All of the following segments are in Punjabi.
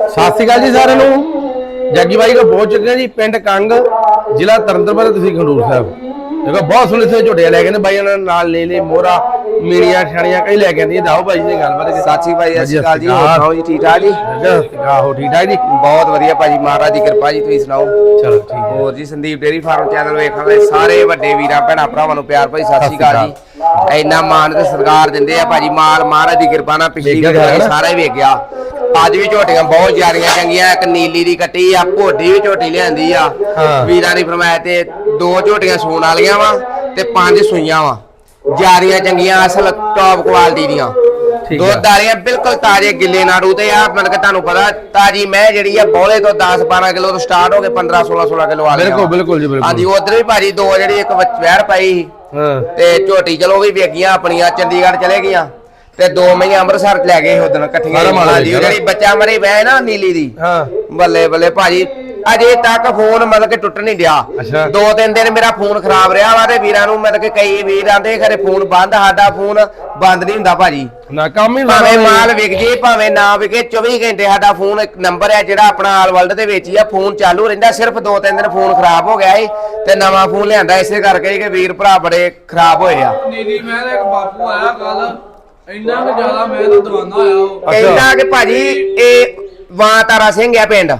ਸਤਿ ਸ਼੍ਰੀ ਅਕਾਲ ਜੀ ਸਾਰਿਆਂ ਨੂੰ। ਜੱਗੀ ਬਾਈ ਕੋ ਪਹੁੰਚ ਚੁੱਕੇ ਜੀ ਪਿੰਡ ਕੰਗ ਜ਼ਿਲ੍ਹਾ ਤਰਨਤਾਰਨ ਤੁਸੀਂ ਖੰਡੂਰ ਸਾਹਿਬ। ਦੇਖੋ ਬਹੁਤ ਸੋਹਣੇ ਸੋਹਣੇ ਝੋਟੀਆਂ ਲੈ ਕੇ ਨੇ ਬਾਈ ਉਹਨਾਂ ਨਾਲ ਲੈ ਲੈ ਮੋਰਾ ਮੀਣੀਆਂ ਛੜੀਆਂ ਕਈ ਲੈ ਕੇ ਆਂਦੀਆਂ ਜਾਓ ਬਾਈ ਜੀ ਗੱਲਬਾਤ ਕਰੀਏ। ਸਾਚੀ ਭਾਈ ਸਤਿ ਸ਼੍ਰੀ ਅਕਾਲ ਜੀ ਹੋਰ ਸੁਣਾਓ ਜੀ ਠੀਕ ਠਾਕ ਜੀ? ਆਹੋ ਠੀਕ ਠਾਕ ਜੀ? ਬਹੁਤ ਵਧੀਆ ਭਾਜੀ ਮਹਾਰਾਜ ਦੀ ਕਿਰਪਾ ਜੀ ਤੁਸੀਂ ਸੁਣਾਓ? ਚਲੋ ਠੀਕ ਹੈ। ਹੋਰ ਜੀ ਸੰਦੀਪ ਡੇਰੀ ਫਾਰਮ ਚੈਨਲ ਵੇਖਣ ਵਾਲੇ ਸਾਰੇ ਵੱਡੇ ਵੀਰਾਂ ਭੈਣਾਂ ਭਰਾਵਾਂ ਨੂੰ ਪਿਆਰ ਭਾਈ ਸਤਿ ਸ਼੍ਰੀ ਅਕਾਲ ਜੀ। ਇੰਨਾ ਮਾਣ ਤੇ ਸਤਿਕਾਰ ਦਿੰਦੇ ਆ ਭਾਜੀ ਮਾਲ ਮਹਾਰਾਜ ਦੀ ਕਿਰਪਾ ਨਾਲ ਪਿਛਲੀ ਸਾਰਾ ਹੀ ਵੇਖ ਗਿਆ ਅੱਜ ਵੀ ਝੋਟੀਆਂ ਬਹੁਤ ਜ਼ਿਆਦੀਆਂ ਚੰਗੀਆਂ ਇੱਕ ਨੀਲੀ ਦੀ ਕੱਟੀ ਆ ਭੋਡੀ ਵੀ ਝੋਟੀ ਲਿਆਂਦੀ ਆ। ਹਾਂ। ਵੀਰਾਂ ਦੀ ਫਰਮਾਇਸ਼ ਤੇ ਦੋ ਝੋਟੀਆਂ ਸੂਣ ਵਾਲੀਆਂ ਵਾ ਤੇ ਪੰਜ ਸੂਈਆਂ ਵਾ। ਜਾਰੀਆਂ ਚੰਗੀਆਂ ਅਸਲ ਟੌਪ ਕੁਆਲਿਟੀ ਦੀਆਂ। ਠੀਕ ਆ। ਦੁੱਧ ਬਿਲਕੁਲ ਤਾਜ਼ੇ ਗਿੱਲੇ ਨਾੜੂ ਤੇ ਆ ਮਤਲਬ ਕਿ ਤੁਹਾਨੂੰ ਪਤਾ ਤਾਜੀ ਮੈਂ ਜਿਹੜੀ ਆ ਬੋਲੇ ਤੋਂ 10 12 ਕਿਲੋ ਤੋਂ ਸਟਾਰਟ ਹੋ ਕੇ 15 16 16 ਕਿਲੋ ਆ ਬਿਲਕੁਲ ਬਿਲਕੁਲ ਜੀ ਹਾਂਜੀ ਬਿਲਕੁਲ ਉਧਰ ਵੀ ਭਾਜੀ ਦੋ ਜਿਹੜੀ ਇੱਕ ਵਿੱਚ ਵਹਿਰ ਪਾਈ ਸੀ। ਹਾਂ। ਤੇ ਝੋਟੀ ਚਲੋ ਵੀ ਵੇਗੀਆਂ ਆਪਣੀਆਂ ਚੰਡੀਗੜ੍ਹ ਚਲੇ ਗਈਆਂ। ਤੇ ਦੋ ਮਈਆਂ ਅੰਮ੍ਰਿਤਸਰ ਲੈ ਗਏ ਉਦੋਂ ਇਕੱਠੀਆਂ ਮਾਲ ਹਾਂਜੀ ਉਹ ਨਾ? ਜਿਹੜੀ ਬੱਚਾ ਮਰੀ ਵਹਿ ਨਾ ਨੀਲੀ ਦੀ। ਹਾਂ। ਬੱਲੇ ਬੱਲੇ ਭਾਜੀ ਅਜੇ ਤੱਕ ਫੋਨ ਮਤਲਬ ਕਿ ਟੁੱਟ ਨਹੀਂ ਡਿਆ। ਅੱਛਾ। ਦੋ ਤਿੰਨ ਦਿਨ ਮੇਰਾ ਫੋਨ ਖਰਾਬ ਰਿਹਾ ਵਾ ਤੇ ਵੀਰਾਂ ਨੂੰ ਮਤਲਬ ਕਿ ਕਈ ਵੀਰ ਆਂਦੇ ਖਰੇ ਫੋਨ ਬੰਦ ਸਾਡਾ ਫੋਨ ਬੰਦ ਨਹੀਂ ਹੁੰਦਾ ਭਾਜੀ। ਨਾ ਕੰਮ ਹੀ ਭਾਵੇਂ ਸਾਰਾ ਮਾਲ ਵਿਕ ਜੇ ਭਾਵੇਂ ਨਾ ਵਿਕੇ 24 ਘੰਟੇ ਸਾਡਾ ਫੋਨ ਇੱਕ ਨੰਬਰ ਹੈ ਜਿਹੜਾ ਆਪਣਾ ਆਲ ਵਰਲਡ ਦੇ ਵਿੱਚ ਹੀ ਆ ਫੋਨ ਚਾਲੂ ਰਹਿੰਦਾ ਸਿਰਫ 2-3 ਦਿਨ ਫੋਨ ਖਰਾਬ ਹੋ ਗਿਆ ਏ ਤੇ ਨਵਾਂ ਫੋਨ ਲਿਆਂਦਾ ਇਸੇ ਕਰਕੇ ਕਿ ਵੀਰ ਭਰਾ ਬੜੇ ਖਰਾਬ ਹੋਏ ਆ। ਨੀਲੀ ਮੈਂ ਦਾ ਇੱਕ ਬਾਪੂ ਆਇਆ ਕੱਲ ਇੰਨਾ ਕੁ ਜ਼ਿਆਦਾ ਮੈਂ ਤਾਂ ਦਵਾਨਾ ਹੋਇਆ ਉਹ। ਅੱਛਾ। ਕਹਿੰਦਾ ਕਿ ਭਾਜੀ ਇਹ ਵਾਂ ਤਾਰਾ ਸਿੰਘ ਆ ਪਿੰਡ।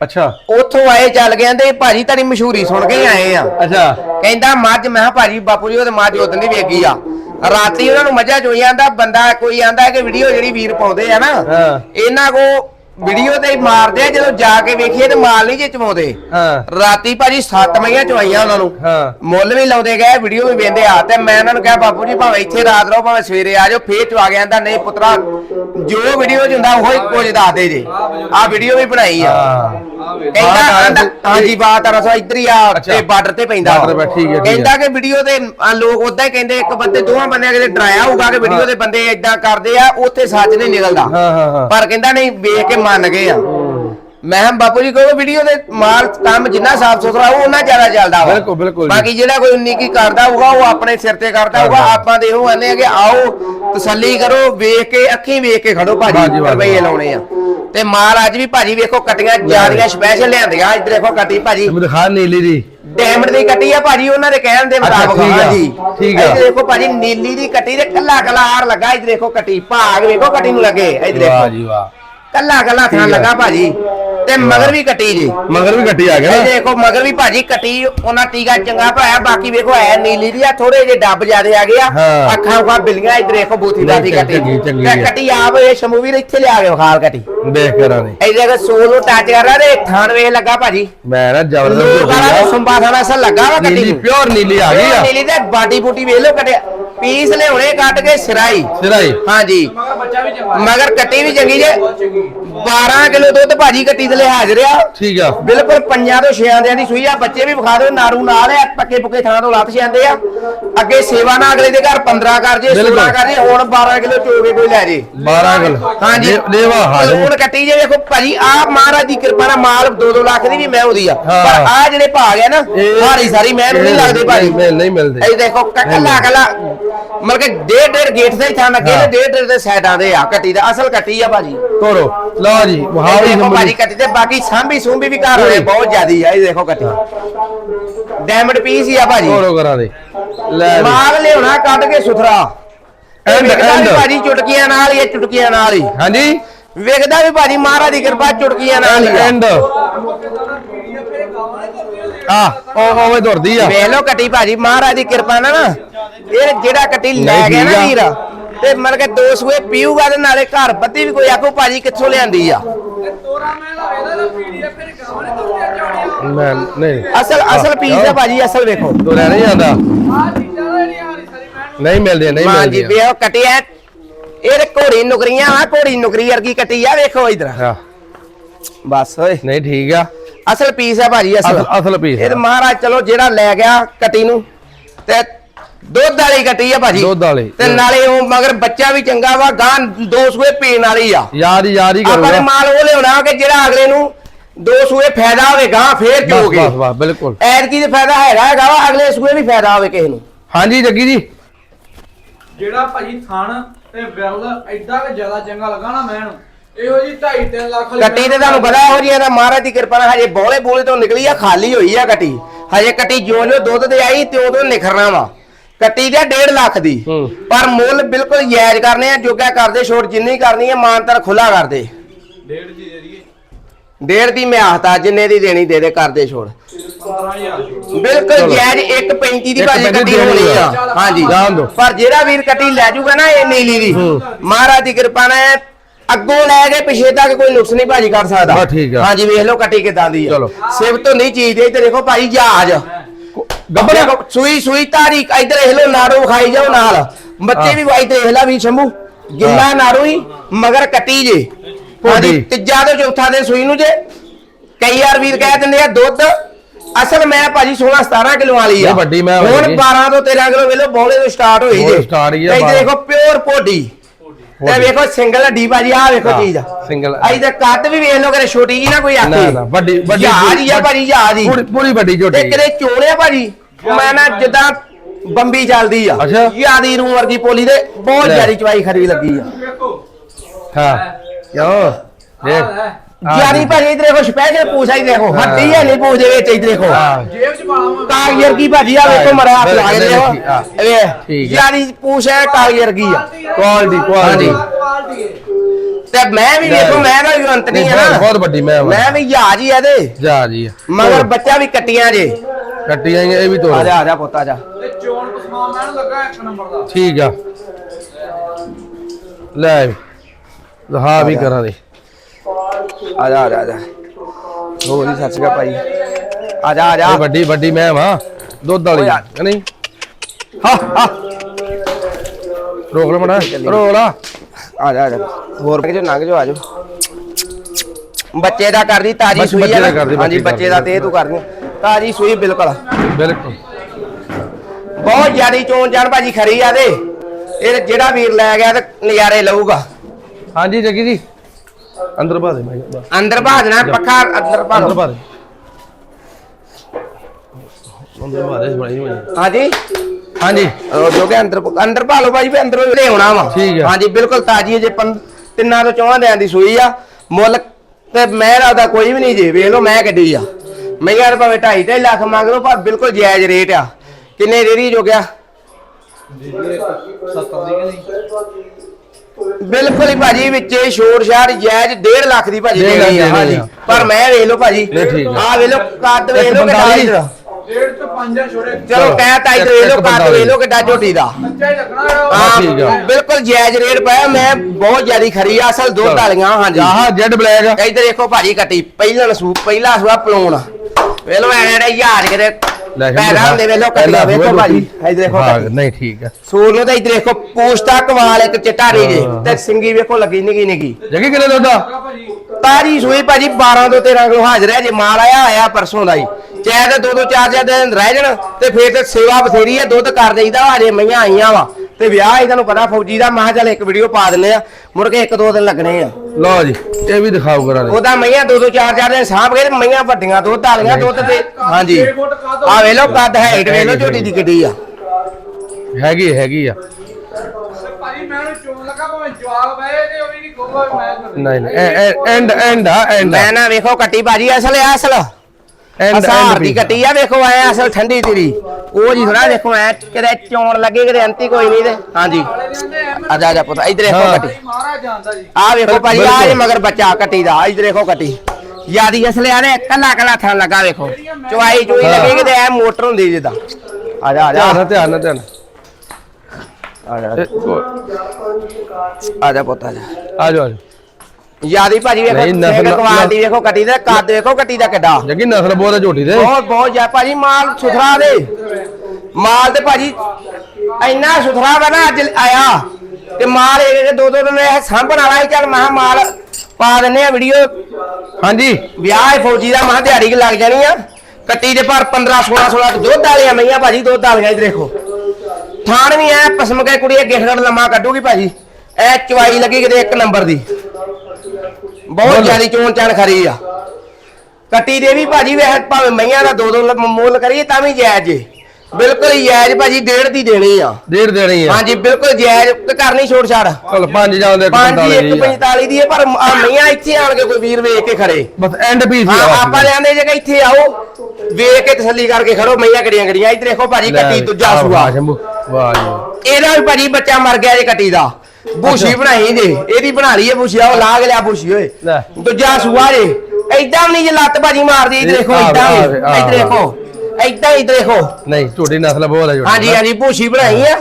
ਅੱਛਾ। ਉੱਥੋਂ ਆਏ ਚੱਲ ਗਏ ਤੇ ਭਾਜੀ ਤੁਹਾਡੀ ਮਸ਼ਹੂਰੀ ਸੁਣ ਕੇ ਹੀ ਆਏ ਆ। ਅੱਛਾ। ਕਹਿੰਦਾ ਮੱਝ ਮੈਂ ਕਿਹਾ ਭਾਜੀ ਬਾਪੂ ਜੀ ਉਹ ਤੇ ਮੱਝ ਉਦੋਂ ਦੀ ਵੇਗੀ ਆ। ਰਾਤੀ ਉਹਨਾਂ ਨੂੰ ਮੱਝਾਂ ਚੋਈਆਂ ਦਾ ਬੰਦਾ ਕੋਈ ਆਂਦਾ ਕਿ ਵੀਡੀਓ ਜਿਹੜੀ ਵੀਰ ਪਾਉਂਦੇ ਆ ਨਾ ਹਾਂ। ਇਹਨਾਂ ਕੋ ਵੀਡੀਓ ਤੇ ਹੀ ਮਾਰਦੇ ਆ ਜਦੋਂ ਜਾ ਕੇ ਵੇਖੀਏ ਤੇ ਮਾਲ ਨਹੀਂ ਜੇ ਚਵਾਉਂਦੇ। ਹਾਂ। ਰਾਤੀ ਭਾਜੀ ਸੱਤ ਮਈਆਂ ਚਵਾਈਆਂ ਉਹਨਾਂ ਨੂੰ। ਹਾਂ। ਮੁੱਲ ਵੀ ਲਾਉਂਦੇ ਗਏ ਵੀਡੀਓ ਵੀ ਵੇਂਦੇ ਆ ਤੇ ਮੈਂ ਇਹਨਾਂ ਨੂੰ ਕਿਹਾ ਬਾਪੂ ਜੀ ਭਾਵੇਂ ਇੱਥੇ ਰਾਤ ਰਹੋ ਭਾਵੇਂ ਸਵੇਰੇ ਆ ਜਾਓ ਫੇਰ ਚਵਾ ਗਿਆ ਕਹਿੰਦਾ ਨਹੀਂ ਪੁੱਤਰਾ ਜੋ ਵੀਡੀਓ 'ਚ ਹੁੰਦਾ ਉਹੀ ਕੁਝ ਦੱਸਦੇ ਜੇ। ਆ ਵੀਡੀਓ ਵੀ ਬਣਾਈ ਆ। ਹਾਂ। ਕਹਿੰਦਾ ਹਾਂਜੀ ਬਾਤ ਆ ਸੋ ਇੱਧਰ ਹੀ ਆ। ਤੇ ਬਾਰਡਰ ਤੇ ਪੈਂਦਾ ਤੇ, ਹੈ, ਹੈ। ਕਹਿੰਦਾ ਕਿ ਵੀਡੀਓ ਆ, ਲੋਕ ਉਦਾਂ ਹੀ ਕਹਿੰਦੇ ਇੱਕ ਬੰਦੇ ਦੋਵਾਂ ਬੰਦਿਆਂ ਕਿਤੇ ਡਰਾਇਆ ਹੋਊਗਾ ਕਿ ਵੀਡੀਓ ਦੇ ਬੰਦੇ ਇਦਾਂ ਕਰਦੇ ਆ ਉੱਥੇ ਸੱਚ ਨਹੀਂ ਨਿਕਲਦਾ। ਹਾਂ ਹਾਂ ਹਾਂ। ਪਰ ਕਹਿੰਦਾ ਨਹੀਂ ਵੇਖ ਕੇ ਮੰਨ ਗਏ ਆ। ਮੈਂ ਕਿਹਾ ਬਾਪੂ ਜੀ ਕਹੋ ਵੀਡੀਓ ਦੇ ਮਾਲ ਕੰਮ ਜਿੰਨਾ ਸਾਫ਼ ਸੁਥਰਾ ਉਹ ਉਹਨਾਂ ਜ਼ਿਆਦਾ ਚੱਲਦਾ ਵਾ। ਬਿਲਕੁਲ, ਬਿਲਕੁਲ ਜੀ। ਬਾਕੀ ਜਿਹੜਾ ਕੋਈ ਉਨੀ ਕੀ ਕਰਦਾ ਹੋਊਗਾ ਉਹ ਆਪਣੇ ਸਿਰ ਤੇ ਕਰਦਾ ਹੋਊਗਾ। ਆਪਾਂ ਦੇ ਉਹ ਆਨੇ ਆ ਕਿ ਆਓ ਤਸੱਲੀ ਕਰੋ ਵੇਖ ਕੇ ਅੱਖੀਂ ਵੇਖ ਕੇ ਖੜੋ ਵਾਹ ਜੀ, ਭਾਜੀ ਵਾਹ। ਰੁਪਈਏ ਲਾਉਣੇ ਆ। ਤੇ ਮਾਲ ਅੱਜ ਵੀ ਭਾਜੀ ਵੇਖੋ ਕਟੀਆਂ ਜਿਆਦੀਆਂ ਸਪੈਸ਼ਲ ਲਿਆਂਦੀਆਂ ਇੱਧਰ ਦੇਖੋ ਕੱਟੀ ਭਾਜੀ। ਤੈਨੂੰ ਦਿਖਾ ਨੀਲੀ ਦੀ। ਡਾਇਮੰਡ ਦੀ ਕੱਟੀ ਆ ਭਾਜੀ ਉਹਨਾਂ ਦੇ ਕਹਿਣ ਦੇ ਅੱਛਾ, ਮੁਤਾਬਕ। ਠੀਕ ਆ, ਹਾਂਜੀ। ਠੀਕ ਆ। ਇੱਧਰ ਦੇਖੋ ਭਾਜੀ ਨੀਲੀ ਦੀ ਕੱਟੀ ਤੇ ਕੱਲਾ ਕੱਲਾ ਹਾਰ ਲੱਗਾ। ਇੱਧਰ ਦੇਖੋ ਕੱਟੀ ਭਾਗ ਵੇਖੋ ਕੱਟੀ ਨੂੰ ਲੱਗੇ। ਇੱਧਰ ਵਾਹ ਦੇਖੋ ਜੀ ਵਾਹ। ਕੱਲਾ ਕੱਲਾ ਥਾਂ। ਲੱਗਾ ਭਾਜੀ। ਤੇ ਮਗਰ ਵੀ ਕੱਟੀ ਜੀ। ਮਗਰ ਵੀ ਗੱਟੀ ਆ ਗਿਆ ਇਹ ਨਾ ਦੇਖੋ ਮਗਰ ਵੀ ਭਾਜੀ ਕੱਟੀ। ਉਹਨਾਂ ਟੀਕਾ ਚੰਗਾ ਪਾਇਆ ਬਾਕੀ ਵੇਖੋ ਐ ਨੀਲੀ ਦੀ ਆ ਥੋੜੇ ਜਿਹੇ ਡੱਬ ਜਿਆਦੇ ਆ ਗਿਆ ਹਾਂ। ਅੱਖਾਂ ਉਖਾਂ ਬਿਲੀਆਂ ਇੱਧਰ ਦੇਖੋ ਬੂਥੀ ਦਾ ਦੀ ਕੱਟੀ। ਚੰਗੀ, ਚੰਗੀ ਤੇ ਆ। ਕੱਟੀ ਆਪ ਇਹ ਸ਼ਮੂ ਵੀਰ ਇੱਥੇ ਲਿਆ ਕੇ ਵਿਖਾਲ ਕੱਟੀ। ਦੇਖ ਕਰਾਂ ਨੇ ਇਹ ਦੇਖੋ ਸੋਲ ਨੂੰ ਟੱਚ ਕਰ ਰਿਹਾ ਤੇ ਥਾਣ ਵੇਖ ਲੱਗਾ ਭਾਜੀ। ਮੈਂ ਨਾ ਜ਼ਬਰਦਸਤ ਲੋਕ ਸੁੰਬਾ ਥਾਣਾ ਅਸਲ ਲੱਗਾ ਵਾ ਕੱਟੀ ਨੀਲੀ ਨੂੰ। ਪਿਓਰ ਨੀਲੀ ਆ ਗਈ ਆ। ਨੀਲੀ ਤੇ ਬਾਡੀ ਬੂਟੀ ਵੇਖ ਲਓ ਕੱਟਿਆ। ਪੀਸ ਲਿਆਉਣੇ ਕੱਟ ਕੇ ਸਿਰਾਈ। ਸਿਰਾਈ। ਹਾਂਜੀ। ਮਗਰ ਬੱਚਾ ਵੀ ਚੰਗਾ ਮਗਰ ਕੱਟੀ ਵੀ ਚੰਗੀ ਜੇ। 12 ਕਿਲੋ ਦੁੱਧ ਭਾਜੀ ਕੱਟੀ ਤੇ ਹਾਜ਼ਰ ਆ। ਠੀਕ ਆ। ਬਿਲਕੁਲ ਪੰਜਾਂ ਤੋਂ ਛਿਆਂ ਦਿਆਂ ਦੀ ਸੂਈ ਆ। ਬੱਚੇ ਵੀ ਵਿਖਾ ਦਿਓ ਨਾਰੂ ਨਾਲ ਆ ਪੱਕੇ ਪੁੱਕੇ ਥਾਂ ਤੋਂ ਲੱਤ ਜਾਂਦੇ ਆ। ਅੱਗੇ ਸੇਵਾ ਨਾ ਅਗਲੇ ਦੇ ਘਰ 15 ਕਰ ਜੇ 16 ਬਿਲਕੁਲ। ਕਰ ਜੇ ਹੁਣ 12 ਕਿਲੋ ਚੋਗੇ ਕੋਈ ਲੈ ਜੇ। 12 ਕਿਲ। ਹਾਂਜੀ। ਦੇਵਾ ਹਾਜ਼ਮ ਹੁਣ ਕੱਟੀ ਜੇ ਵੇਖੋ ਭਾਜੀ ਆ ਮਹਾਰਾਜ ਦੀ ਕਿਰਪਾ ਨਾਲ ਮਾਲ 2-2 ਲੱਖ ਦੀ ਵੀ ਮੈਂ ਉਹਦੀ ਆ। ਪਰ ਆ ਜਿਹੜੇ ਭਾਗ ਆ ਨਾ ਇਹ- ਸਾਰੀ ਸਾਰੀ ਮੈਂ ਨਹੀਂ ਲੱਗਦੇ ਭਾਜੀ। ਨਹੀਂ ਨਹੀਂ ਮਿਲਦੇ। ਇਹ ਦੇਖੋ ਕੱਲਾ ਕੱਲਾ ਮਤਲਬ ਕਿ ਡੇਢ ਡੇਢ ਗੇਟ ਦੇ ਥਾਂ ਲੱਗੇ। ਤੇ ਡੇਢ ਡੇਢ ਦੇ ਸਾਈਡਾਂ ਦੇ ਆ ਕੱਟੀ ਦਾ। ਅਸਲ ਕੱਟੀ ਆ ਭਾਜੀ। ਤੋਰੋ। ਲਓ ਜੀ ਵਹਾਵੀ ਦੇਖੋ ਭਾਜੀ ਕੱਟੀ ਤੇ ਬਾਕੀ ਸਾਂਭੀ ਸੂੰਭੀ ਵੀ ਘਰ ਹੋਏ ਬਹੁਤ ਜ਼ਿਆਦੀ ਆ ਇਹ ਦੇਖੋ ਕੱਟੀ। ਡਾਇਮੰਡ ਪੀਸ ਹੀ ਆ ਭਾਜੀ। ਤੋਰੋ ਕਰਾਂ ਦੇ। ਲੈ ਵੀ। ਮਾਲ ਲਿਆਉਣਾ ਕੱਢ ਕੇ ਸੁਥਰਾ। ਇਹ End, ਵਿਕਦਾ ਵੀ end। ਭਾਜੀ ਚੁਟਕੀਆਂ ਨਾਲ ਹੀ ਇਹ ਚੁਟਕੀਆਂ ਨਾਲ ਹੀ। ਹਾਂਜੀ? ਵਿਕਦਾ ਵੀ ਭਾਜੀ ਮਹਾਰਾਜ ਦੀ ਕਿਰਪਾ ਚੁਟਕੀਆਂ ਨਾਲ ਹੀ ਆ। ਐਂਡ ਆ ਉਹ ਉਹਵੇਂ ਦੌੜਦੀ ਆ। ਵੇਖ ਲਓ ਕੱਟੀ ਭਾਜੀ ਮਹਾਰਾਜ ਦੀ ਕਿਰਪਾ ਨਾਲ ਨਾ ਇਹ ਜਿਹੜਾ ਕੱਟੀ ਲੈ ਨਹੀਂ, ਗਿਆ ਨਾ ਠੀਕ ਆ। ਵੀਰ। ਤੇ ਮਤਲਬ ਕਿ ਦੋ ਸੂਏ ਪੀਊਗਾ ਤੇ ਨਾਲੇ ਘਰ ਬੱਤੀ ਵੀ ਕੋਈ ਆਖੋ ਭਾਜੀ ਕਿੱਥੋਂ ਲਿਆਂਦੀ ਆ? ਮੈਂ ਨਹੀਂ। ਅਸਲ ਅਸਲ ਪੀਸ ਹੈ ਭਾਜੀ ਅਸਲ ਵੇਖੋ। ਤੋਰਿਆ ਨਹੀਂ ਜਾਂਦਾ। ਆ ਨਹੀਂ ਹਾਰੀ ਸਾਰੀ ਮੈਂ ਨਹੀਂ ਮਿਲਦੇ ਹਾਂਜੀ ਮਿਲਦੇ ਵੇਖੋ ਕੱਟੀ ਐ। ਇਹ ਤੇ ਘੋੜੀ ਨੁਕਰੀਆਂ ਆ ਘੋੜੀ ਨੁਕਰੀ ਵਰਗੀ ਕੱਟੀ ਆ ਵੇਖੋ ਇਧਰ। ਹਾਂ। ਬਸ ਓਏ। ਨਹੀਂ ਠੀਕ ਆ। ਅਸਲ ਪੀਸ ਹੈ ਭਾਜੀ ਅਸਲ। ਅਸਲ ਪੀਸ ਇਹ ਤੇ ਮਹਾਰਾਜ ਚਲੋ ਜਿਹੜਾ ਲੈ ਗਿਆ ਕੱਟੀ ਨੂੰ ਤੇ ਦੁੱਧ ਵਾਲੀ ਕੱਟੀ ਆ ਭਾਜੀ। ਦੁੱਧ ਵਾਲੀ। ਤੇ ਨਾਲੇ ਉਹ ਮਗਰ ਬੱਚਾ ਵੀ ਚੰਗਾ ਵਾ ਗਾਂ ਦੋ ਸੂਏ ਪੀਣ ਵਾਲੀ ਆ। ਯਾਰ ਯਾਰ ਹੀ ਆਪਾਂ ਕਰੂਗਾ ਮਾਲ ਉਹ ਲਿਆਉਣਾ ਕਿ ਜਿਹੜਾ ਅਗਲੇ ਨੂੰ ਦੋ ਸੂਏ ਫਾਇਦਾ ਹੋਵੇ ਗਾਂ ਫੇਰ ਚੋਗੇ ਬਸ ਬਸ ਬਿਲਕੁਲ। ਐਤਕੀ ਤੇ ਫਾਇਦਾ ਹੈਗਾ ਹੈਗਾ ਵਾ ਅਗਲੇ ਸੂਏ ਵੀ ਫਾਇਦਾ ਹੋਵੇ ਕਿਸੇ ਨੂੰ। ਹਾਂਜੀ ਜੱਗੀ ਜੀ। ਜਿਹੜਾ ਭਾਜੀ ਥਣ ਤੇ ਬਿਰਲ ਐਡਾ ਕਿ ਜ਼ਿਆਦਾ ਚੰਗਾ ਲੱਗਾ ਨਾ ਮੈਨੂੰ ਇਹੋ ਜੀ 2.5 3 ਲੱਖ ਵਾਲੀ ਕੱਟੀ ਤੇ ਤੁਹਾਨੂੰ ਪਤਾ ਹੋ ਜੀ ਇਹਦਾ ਮਹਾਰਾਜ ਦੀ ਕਿਰਪਾ ਨਾਲ ਹਜੇ ਬੋਲੇ ਬੋਲੇ ਤੋਂ ਨਿਕਲੀ ਆ ਖਾਲੀ ਹੋਈ ਆ ਕੱਟੀ। ਹਜੇ ਕੱਟੀ ਜਿਉਂ ਜਿਉਂ ਦੁੱਧ ਤੇ ਆਈ ਤੇ ਉਦੋਂ ਨਿਖਰਨਾ ਵਾ। ਕੱਟੀ ਦੇ 1.5 ਲੱਖ ਦੀ। ਪਰ ਮੁੱਲ ਬਿਲਕੁਲ ਜਾਇਜ਼ ਕਰਨੇ ਆ ਜੋਗਾ ਕਰਦੇ ਛੋਟ ਜਿੰਨੀ ਕਰਨੀ ਹੈ ਮਾਨਤਰ ਖੁੱਲਾ ਕਰਦੇ। ਡੇਢ ਜੀ ਦੇ ਦਈਏ। ਡੇਢ ਦੀ ਮੈਂ ਆਖਤਾ ਜਿੰਨੇ ਦੀ ਦੇਣੀ ਦੇ ਦੇ ਕਰਦੇ ਛੋੜ 15000 ਬਿਲਕੁਲ ਜਾਇਜ਼ 1.35 ਦੀ ਇੱਕ ਭਾਜੀ ਕੱਟੀ ਹੋਣੀ ਆ। ਹਾਂਜੀ। ਪਰ ਜਿਹੜਾ ਵੀਰ ਕੱਟੀ ਲੈ ਜੂਗਾ ਨਾ ਇਹ ਨੀਲੀ ਦੀ। ਮਹਾਰਾਜ ਦੀ ਕਿਰਪਾ ਨਾਲ ਅੱਗੋਂ ਲੈ ਕੇ ਪਿਛੇ ਤੱਕ ਕੋਈ ਨੁਕਸ ਨਹੀਂ ਭਾਜੀ ਕਰ ਸਕਦਾ। ਬਸ ਠੀਕ ਆ। ਹਾਂਜੀ ਵੇਖ ਲਓ ਕੱਟੀ ਕਿਦਾਂ ਦੀ ਆ। ਚਲੋ। ਸਿਫਤ ਹੁੰਦੀ ਚੀਜ਼ ਦੇ ਤੇ ਦੇਖੋ ਭਾਈ ਜਹਾਜ਼। ਗੱਬਰ ਸੂਈ ਸੂਈ ਤਾਰੀਖ ਇਧਰ ਇਹ ਲੋ ਨਾੜੂ ਖਾਈ ਜਾਓ ਨਾਲ। ਬੱਚੇ ਵੀ ਵਾਈ ਤੇ ਇਹ ਲਾ ਵੀ ਸ਼ੰਭੂ ਗਿੱਲਾ ਨਾੜੂ ਹੀ ਮਗਰ ਕੱਟੀ ਜੇ। ਹਾਂਜੀ। ਤੀਜਾ ਤੇ ਚੌਥਾ ਦੇ ਸੂਈ ਨੂੰ ਜੇ। ਕਈ ਵਾਰ ਵੀਰ ਕਹਿ ਦਿੰਦੇ ਆ ਦੁੱਧ ਅਸਲ ਮੈਂ ਭਾਜੀ 16 17 ਕਿਲੋ ਵਾਲੀ ਆ। ਇਹ ਵੱਡੀ ਮੈਂ ਹੁਣ ਹੋਈ। 12 ਤੋਂ 13 ਕਿਲੋ ਵੇਲੋ ਬੌਲੇ ਤੋਂ ਸਟਾਰਟ ਹੋਈ ਜੇ। start ਹੀ ਆ ਤੇ ਇੱਧਰ ਬਾਰਾਂ। ਦੇਖੋ ਪਿਓਰ ਪੋਡੀ। ਤੇ। ਵੇਖੋ ਸਿੰਗਲ ਹੱਡੀ ਭਾਜੀ ਆ ਵੇਖੋ ਚੀਜ਼ single। ਆਈ ਤਾਂ ਕੱਦ ਵੀ ਵੇਖ ਲਓ ਕਰੇ ਛੋਟੀ ਜੀ ਨਾ ਕੋਈ ਆਖੇ। ਨਾ, ਨਾ, ਵੱਡੀ- ਵੱਡੀ- ਹੀ ਆ ਭਾਜੀ ਜਹਾਜ਼ ਹੀ। ਪੂਰੀ ਵੱਡੀ ਤੇ ਝੋਟੀ ਕਿਤੇ ਚੋਣਿਆ ਭਾਜੀ। ਮੈਂ ਨਾ ਜਿੱਦਾਂ ਬੰਬੀ ਚੱਲਦੀ ਆ। ਅੱਛਾ। ਯਾਦੀ ਰੂ ਵਰਗੀ ਪੋਲੀ ਦੇ ਬਹੁਤ ਲੈ। ਜ਼ਿਆਦੀ ਚਵਾਈ ਖਰੀ ਲੱਗੀ ਆ। ਹਾਂ। ਕਿਉਂ? ਦੇਖ। ਯਾਰੀ। ਭਾਜੀ ਇਧਰ ਦੇਖੋ ਸਪੈਸ਼ਲ ਪੂਛ ਆਈ ਦੇਖੋ ਹੱਡੀ ਹੈ ਨਹੀਂ ਪੂਛ ਦੇ ਵਿੱਚ ਇਧਰ ਦੇਖੋ। ਹਾਂ। ਜੇਬ ਚ ਪਾਵਾਂ ਕਾਗਜ਼ਰ ਕੀ ਭਾਜੀ ਆ ਵੇਖੋ ਮਰਾ ਹੱਥ ਲਾ ਕੇ ਦੇਖੋ। ਹਾਂ। ਵੇ ਠੀਕ ਹੈ। ਯਾਰੀ ਪੂਛ ਹੈ ਕਾਗਜ਼ਰ ਕੀ ਆ। ਕੁਆਲਿਟੀ ਕੁਆਲਿਟੀ ਹੈ। ਤੇ ਮੈਂ ਵੀ ਵੇਖੋ ਮੈਂ ਤਾਂ ਵੀ ਅੰਤ ਨਹੀਂ ਆ ਬਹੁਤ ਨਾ। ਬਹੁਤ ਵੱਡੀ ਮੈਂ ਮੈਂ ਵੀ ਜਹਾਜ਼ ਹੀ ਆ ਦੇ ਜਾ ਜੀ ਮਗਰ ਬੱਚਾ ਵੀ ਕੱਟੀਆਂ ਜੇ। ਕੱਟੀਆਂ ਇਹ ਵੀ ਤੋੜ। ਆ ਜਾ ਆ ਜਾ ਪੁੱਤ ਆ ਜਾ। ਤੇ ਚੋਣ ਪਸਮਾ ਮੈਨੂੰ ਲੱਗਾ ਇੱਕ ਨੰਬਰ ਦਾ। ਠੀਕ ਆ। ਲੈ ਵੀ ਲਹਾ ਵੀ ਕਰਾਂ ਦੇ। ਆ ਜਾ ਆ ਜਾ ਆ ਜਾ। ਹੋਰ ਹੀ ਸੱਚ ਅਕਾਲ ਭਾਈ। ਆ ਜਾ ਆ ਜਾ। ਇਹ ਵੱਡੀ ਵੱਡੀ ਮੈਂ ਵਾਂ ਦੁੱਧ ਵਾਲੀ ਨਹੀਂ? ਹਾਂ ਹਾਂ। ਰੋਕ ਲੈ ਮੜਾ ਰੋਕ ਲਾ। ਆ ਜਾ ਆ ਜਾ। ਹੋਰ ਕਿ ਜੋ ਨੰਗ ਜੋ ਆ ਜਾ ਬੱਚੇ ਦਾ ਕਰਦੀ ਤਾਜੀ ਸੂਈ ਆ ਹਾਂਜੀ ਬੱਚੇ ਬੱਚੇ ਦਾ ਤੇ ਇਹ ਤੂੰ ਕਰਦੀ ਤਾਜੀ ਸੂਈ ਬਿਲਕੁਲ। ਬਿਲਕੁਲ। ਬਹੁਤ ਜ਼ਿਆਦੀ ਚੋਣ ਜਾਣ ਭਾਜੀ ਖਰੀ ਆ ਦੇ ਇਹ ਜਿਹੜਾ ਵੀਰ ਲੈ ਗਿਆ ਤੇ ਨਜ਼ਾਰੇ ਲਊਗਾ। ਹਾਂਜੀ ਜੱਗੀ ਜੀ। ਅੰਦਰ ਪਾ ਦੇ ਮੈਂ ਬਸ। ਅੰਦਰ ਭਾਜਣਾ ਪੱਖਾ ਅੰਦਰ ਅੰਦਰ ਭਾਲੋ ਪਾ ਦੇ। ਅੰਦਰ ਪਾ ਦੇ ਬੜੀ ਬੜੀ ਹਾਂਜੀ। ਹਾਂਜੀ। ਜੋ ਕਿ ਅੰਦਰ ਅੰਦਰ ਭਾਲੋ ਭਾਜੀ ਵੀ ਅੰਦਰੋਂ ਲੈ ਆਉਣਾ ਵਾ। ਹਾਂਜੀ ਬਿਲਕੁਲ ਤਾਜੀ ਹੈ ਜੇ ਪੰ- ਤਿੰਨਾਂ ਤੋਂ ਚੌਹਾਂ ਦਿਆਂ ਦੀ ਸੂਈ ਆ। ਮੁੱਲ ਤੇ ਮੈਂ ਦਾ ਕੋਈ ਵੀ ਨਹੀਂ ਜੇ ਵੇਖ ਲਓ ਮੈਂ ਕੱਢੀ ਆ। ਮੈਂ ਯਾਰ ਭਾਵੇਂ 2.5 ਲੱਖ ਮੰਗ ਲਓ ਪਰ ਬਿਲਕੁਲ ਜਾਇਜ਼ ਰੇਟ ਆ ਕਿੰਨੇ ਰੇੜੀ ਜੋ ਗਿਆ 70 ਦੀ ਕਿ ਨਹੀਂ ਬਿਲਕੁਲ ਹੀ ਭਾਜੀ ਵਿੱਚੇ ਛੋੜ ਛਾੜ ਜਾਇਜ਼ 1.5 ਲੱਖ ਦੀ ਭਾਜੀ ਡੇਢ ਦੇਣੀ ਆ ਹਾਂਜੀ ਆ। ਪਰ ਮੈਂ ਵੇਖ ਲਓ ਭਾਜੀ ਨਹੀਂ, ਠੀਕ ਆ। ਆ ਵੇਖ ਲਓ ਕੱਦ ਵੇਖ ਲਓ ਕਿੱਡਾ। ਇਧਰ ਡੇਢ ਤੋਂ 5 ਛੋੜੇ ਚਲੋ ਕਹਿ ਤਾ ਇਧਰ ਵੇਖ ਲਓ ਇੱਕ ਕੱਦ ਪੰਤਾਲੀ। ਵੇਖ ਲਓ ਕਿੱਡਾ ਝੋਟੀ ਦਾ ਬੱਚਾ ਹੀ ਲੱਗਣਾ ਹੈ ਹਾਂ ਠੀਕ ਆ। ਬਿਲਕੁਲ ਜਾਇਜ਼ ਰੇਟ ਪਾਇਆ ਮੈਂ ਬਹੁਤ ਜ਼ਿਆਦੀ ਖਰੀ ਆ ਅਸਲ ਦੁੱਧ ਵਾਲੀਆਂ ਹਾਂਜੀ ਆਹ ਜੈਡ ਬਲੈਕ ਇੱਧਰ ਦੇਖੋ ਭਾਜੀ ਕੱਟੀ ਪਹਿਲਾਂ ਸੂਪ ਪਹਿਲਾ ਸੂਆ ਪਲੋਣ ਵੇਲੋ ਐੜੇ ਯਾਰ ਕਿਤੇ ਲੈ ਸ਼ੰਭੂ ਪੈਰਾਂ ਦੇ ਵੇਲੋ ਕੱਟੀਆਂ ਪਹਿਲਾਂ ਵੇਖੋ ਭਾਜੀ। ਇੱਧਰ ਦੇਖੋ ਹਾਂ, ਕੱਟੀ ਨਹੀਂ ਠੀਕ ਆ। ਸੂਰ ਨੂੰ ਤਾਂ ਇੱਧਰ ਦੇਖੋ ਪੂਛ ਵਾਲ ਇੱਕ ਚਿੱਟਾ ਨਹੀਂ ਜੇ। ਤੇ ਸਿੰਗੀ ਵੇਖੋ ਲੱਗੀ ਨਿੱਕੀ ਨਿੱਕੀ ਜੱਗੀ ਆ ਭਾਜੀ ਤਾਰੀ ਸੂਈ ਭਾਜੀ 12 ਤੋਂ 13 ਕਿਲੋ ਹਾਜ਼ਰ ਹੈ। ਜੇ ਮਾਲ ਆਇਆ ਆਇਆ ਪਰਸੋਂ ਦਾ ਹੀ ਚਾਹੇ ਤੇ ਦੋ ਦੋ ਚਾਰ ਚਾਰ ਦਿਨ ਰਹਿ ਜਾਣ ਤੇ ਫੇਰ ਤੇ ਸੇਵਾ ਬਥੇਰੀ ਹੈ। ਦੁੱਧ ਕਰ ਦੇਈਦਾ ਹਜੇ ਮਈਆਂ ਆਈਆਂ ਵਾ। ਤੇ ਵਿਆਹ ਹੀ ਤੁਹਾਨੂੰ ਪਤਾ ਫੌਜੀ ਦਾ ਮੈਂ ਕਿਹਾ ਚੱਲ ਇੱਕ ਵੀਡੀਓ ਪਾ ਦਿੰਨੇ ਆ। ਮੁੜ ਕੇ ਇੱਕ ਦੋ ਦਿਨ ਲੱਗਣੇ ਆ। ਲਓ ਜੀ ਇਹ ਵੀ ਦਿਖਾਓ ਕਰਾਂ ਦੇ। ਉਹਦਾ ਮਈਆਂ ਦੋ ਦੋ ਚਾਰ ਚਾਰ ਦਿਨ ਸਾਂਭ ਕੇ ਤੇ ਮਈਆਂ ਵੱਡੀਆਂ ਦੁੱਧ ਵਾਲੀਆਂ ਦੁੱਧ ਤੇ ਹਾਂਜੀ। ਆ ਵੇਖ ਲਓ ਕੱਦ ਹਾਈਟ ਵੇਖ ਲਓ ਝੋਟੀ ਦੀ ਕਿੱਡੀ ਆ। ਹੈਗੀ ਹੈਗੀ ਆ। ਭਾਜੀ ਮੈਂ ਉਹਨੂੰ ਚੋਣ ਲੱਗਾ ਭਾਵੇਂ ਜਵਾਬ ਆਏ ਤੇ ਉਹ ਵੀ ਨਹੀਂ ਕਹੂਗਾ ਵੀ ਮੈਂ। ਨਹੀਂ ਨਹੀਂ ਐਂਡ ਐਂਡ ਆ ਐਂਡ ਮੈਂ ਨਾ ਵੇਖੋ ਕੱਟੀ ਬਾਜੀ ਅਸਲ ਹੈ ਅਸਲ। ਅਸਾਰ ਦੀ ਕੱਟੀ ਆ ਵੇਖੋ ਐ ਅਸਲ ਠੰਡੀ ਤੇਰੀ। ਉਹ ਜੀ ਥੋੜਾ ਵੇਖੋ ਐ ਕਿਤੇ ਚੋਣ ਲੱਗੇ ਕਿਤੇ ਅੰਤੀ ਕੋਈ ਨਹੀਂ ਤੇ। ਹਾਂਜੀ। ਆ ਜਾ ਜਾ ਪੁੱਤ ਇਧਰ ਦੇਖੋ ਭਾਈ ਜੀ ਆ ਵੇਖੋ ਭਾਜੀ ਆ। ਜੇ ਮਗਰ ਬੱਚਾ ਕੱਟੀ ਦਾ ਇਧਰ ਦੇਖੋ ਕੱਟੀ ਯਾਦੀ ਅਸਲ ਆ ਨੇ ਕੱਲਾ ਕੱਲਾ ਥਾਂ ਲੱਗਾ ਵੇਖੋ। ਚੁਆਈ ਚੁਈ। ਲੱਗੇ ਕਿਤੇ ਐ ਮੋਟਰ ਹੁੰਦੀ ਜਿੱਦਾਂ ਆ ਜਾ ਆ ਜਾ। ਧਿਆਨ ਧਿਆਨ ਨਾਲ ਧਿਆਨ ਆ ਜਾ ਆ ਜਾ ਪੁੱਤ ਆ ਜਾ। ਆ ਜਾਓ ਆ ਜਾਓ। ਯਾਦੀ ਭਾਜੀ ਵੇਖੋ ਨਹੀਂ, ਨਸਲ- ਇੱਕ ਕੁਆਲਿਟੀ ਵੇਖੋ ਕੱਟੀ ਦਾ ਕੱਦ ਵੇਖੋ ਕੱਟੀ ਦਾ ਕਿੱਡਾ। ਜੱਗੀ ਨਸਲ ਬਹੁਤ ਆ ਝੋਟੀ ਦੇ। ਬਹੁਤ ਬਹੁਤ ਜਾ ਭਾਜੀ ਮਾਲ ਸੁਥਰਾ ਦੇ। ਮਾਲ ਤੇ ਭਾਜੀ ਇੰਨਾ ਸੁਥਰਾ ਵਾ ਨਾ ਅੱਜ ਆਇਆ। ਤੇ ਮਾਲ ਇਹ ਦੋ ਦੋ ਦਿਨ ਇਹ ਸਾਂਭਣ ਵਾਲਾ ਹੀ ਚੱਲ ਮਹਾ ਮਾਲ ਪਾ ਦਿੰਨੇ ਆ ਵੀਡੀਓ ਹਾਂਜੀ। ਵਿਆਹ ਹੈ ਫੌਜੀ ਦਾ ਮਹਾ ਦਿਹਾੜੀ ਕੁ ਲੱਗ ਜਾਣੀ ਆ। ਕੱਟੀ ਦੇ ਪਰ 15 16 16 ਦੁੱਧ ਵਾਲੀਆਂ ਮਈਆਂ ਭਾਜੀ ਦੁੱਧ ਵਾਲੀਆਂ ਇਧਰ ਦੇਖੋ। ਥਾਣ ਵੀ ਐ ਪਸਮ ਕੇ ਕੁੜੀ ਗਿੱਠੜ ਲੰਮਾ ਕੱਢੂਗੀ ਭਾਜੀ। ਐ ਚਵਾਈ ਲੱਗੀ ਕਿਤੇ ਇੱਕ ਨੰਬਰ ਦੀ। ਬਹੁਤ। ਜ਼ਿਆਦੀ ਚੋਣ ਚਾਣ ਖਰੀ ਆ। ਕੱਟੀ ਦੇ ਵੀ ਭਾਜੀ ਵੇ ਭਾਵੇਂ ਮਈਆਂ ਦਾ ਦੋ ਦੋ ਮੁੱਲ ਕਰੀਏ ਤਾਂ ਵੀ ਜਾਇਜ਼ ਜੇ ਬਿਲਕੁਲ ਜਾਇਜ਼ ਭਾਜੀ ਡੇਢ ਦੀ ਦੇਣੀ ਆ। ਡੇਢ ਦੇਣੀ ਆ। ਹਾਂਜੀ ਬਿਲਕੁਲ ਜਾਇਜ਼ ਤੇ ਕਰਨੀ ਛੋੜ ਛਾੜ। ਚਲ ਪੰਜ ਜਾਂਦੇ ਪੰਜ ਦੀ ਇੱਕ 45 ਦੀ ਹੈ ਪਰ ਆ ਮਈਆਂ ਇੱਥੇ ਆਣ ਕੇ ਕੋਈ ਵੀਰ ਵੇਖ ਕੇ ਖੜੇ। ਬਸ ਐਂਡ ਪੀਸ ਹਾਂ ਆਪਾਂ ਲਿਆਂਦੇ ਜੇ ਇੱਥੇ ਆਓ ਵੇਖ ਕੇ ਤਸੱਲੀ ਕਰਕੇ ਖੜੋ ਮਈਆਂ ਕਿਹੜੀਆਂ ਕਿਹੜੀਆਂ। ਇੱਧਰ ਦੇਖੋ ਭਾਜੀ ਕੱਟੀ ਦੂਜਾ ਸੂਆ। ਵਾਹ ਜੀ। ਇਹਦਾ ਵੀ ਭਾਜੀ ਬੱਚਾ ਮਰ ਗਿਆ ਜੇ ਕੱਟੀ ਦਾ। ਬੂਸ਼ੀ ਬਣਾਈ ਜੇ ਇਹਦੀ ਬਣਾ ਲਈ ਹੈ ਬੂਸ਼ੀ ਆ ਉਹ ਲਾ ਕੇ ਲਿਆ ਬੂਸ਼ੀ ਓਏ। ਲੈ। ਦੂਜਾ ਸੂਆ ਜੇ ਐਦਾਂ ਨਹੀਂ ਜੇ ਲੱਤ ਭਾਜੀ ਮਾਰਦੀ ਦੇਖੋ ਆਹ, ਐਦਾਂ ਆਹ, ਵੀ ਆਹ, ਇੱਧਰ ਦੇਖੋ ਐਦਾਂ ਇੱਧਰ ਦੇਖੋ। ਨਹੀਂ ਝੋਟੀ ਨਸਲ ਬਹੁਤ ਹੈ ਹਾਂਜੀ ਹਾਂਜੀ ਬੂਸ਼ੀ ਬਣਾਈ ਆ।